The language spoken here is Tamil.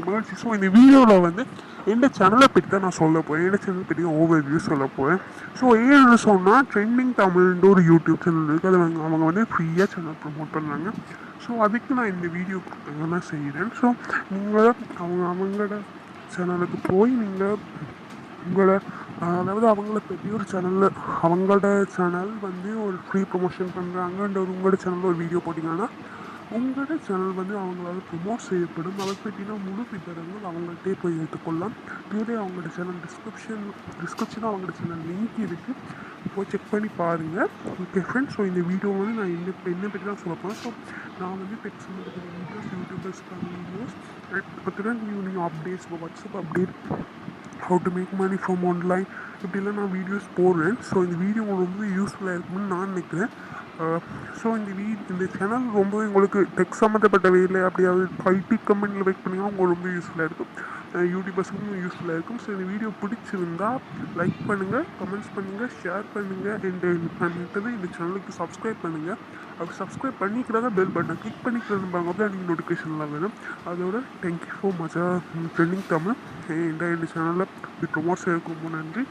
மகிழ்ச்சி ஸோ இந்த வீடியோவில் வந்து எந்த சேனலை பற்றி தான் நான் சொல்ல போகிறேன் எந்த சேனல் பற்றி ஓவர் வியூ சொல்ல போகிறேன் ஸோ ஏன்னு சொன்னால் ட்ரெண்டிங் தமிழ்ன்ற ஒரு யூடியூப் சேனல் இருக்குது அது அவங்க அவங்க வந்து ஃப்ரீயாக சேனல் ப்ரொமோட் பண்ணுறாங்க ஸோ அதுக்கு நான் இந்த வீடியோ தான் செய்கிறேன் ஸோ நீங்கள் அவங்க அவங்களோட சேனலுக்கு போய் நீங்கள் உங்களோட அதாவது அவங்கள பெரிய ஒரு சேனலில் அவங்களோட சேனல் வந்து ஒரு ஃப்ரீ ப்ரொமோஷன் பண்ணுறாங்கன்ற ஒரு உங்களோட சேனலில் ஒரு வீடியோ போட்டிங்கன்னா உங்களோட சேனல் வந்து அவங்களால ப்ரொமோட் செய்யப்படும். அதை பற்றினா முழு விவரங்கள் அவங்கள்ட்டே போய் எடுத்துக்கொள்ளலாம். கீழே அவங்களோட சேனல் டிஸ்கிரிப்ஷன் டிஸ்கிரிப்ஷனில் அவங்களோட சேனல் லிங்க் இருக்குது போய் செக் பண்ணி பாருங்கள் ஓகே ஃப்ரெண்ட்ஸ் ஸோ இந்த வீடியோ வந்து நான் என்ன என்ன பற்றி தான் சொல்ல போகிறேன் ஸோ நான் வந்து பெட் சம்மந்தப்பட்ட வீடியோஸ் யூடியூபர்ஸ்க்கான வீடியோஸ் பார்த்தீங்கன்னா new new updates WhatsApp update how to make money from online இப்படிலாம் நான் வீடியோஸ் போடுறேன். ஸோ இந்த வீடியோ ரொம்ப யூஸ்ஃபுல்லாக இருக்கும்னு நான் நினைக்கிறேன். ஸோ இந்த வீ இந்த சேனல் ரொம்ப உங்களுக்கு டெக் சம்மந்தப்பட்ட வேலை அப்படியாவது ஐடி கம்பெனியில் வெயிட் பண்ணிங்கன்னா உங்களுக்கு ரொம்ப யூஸ்ஃபுல்லாக இருக்கும். யூடியூபர்ஸுக்கும் யூஸ்ஃபுல்லாக இருக்கும். ஸோ இந்த வீடியோ பிடிச்சிருந்தா லைக் பண்ணுங்கள் கமெண்ட்ஸ் பண்ணுங்கள் ஷேர் பண்ணுங்கள் அண்ட் பண்ணிட்டது இந்த சேனலுக்கு சப்ஸ்கிரைப் பண்ணுங்கள் அப்படி சப்ஸ்கிரைப் பண்ணிக்கிறதா பெல் பட்டன் கிளிக் பண்ணிக்கிறது பாருங்க எனக்கு நீங்கள் நோட்டிஃபிகேஷன்லாம் வேணும் அதோட தேங்க்யூ ஃபார் மச்சா ட்ரெண்டிங் தமிழ் இந்த இந்த சேனலில் ப்ரொமோட்ஸ் இருக்கும் நன்றி.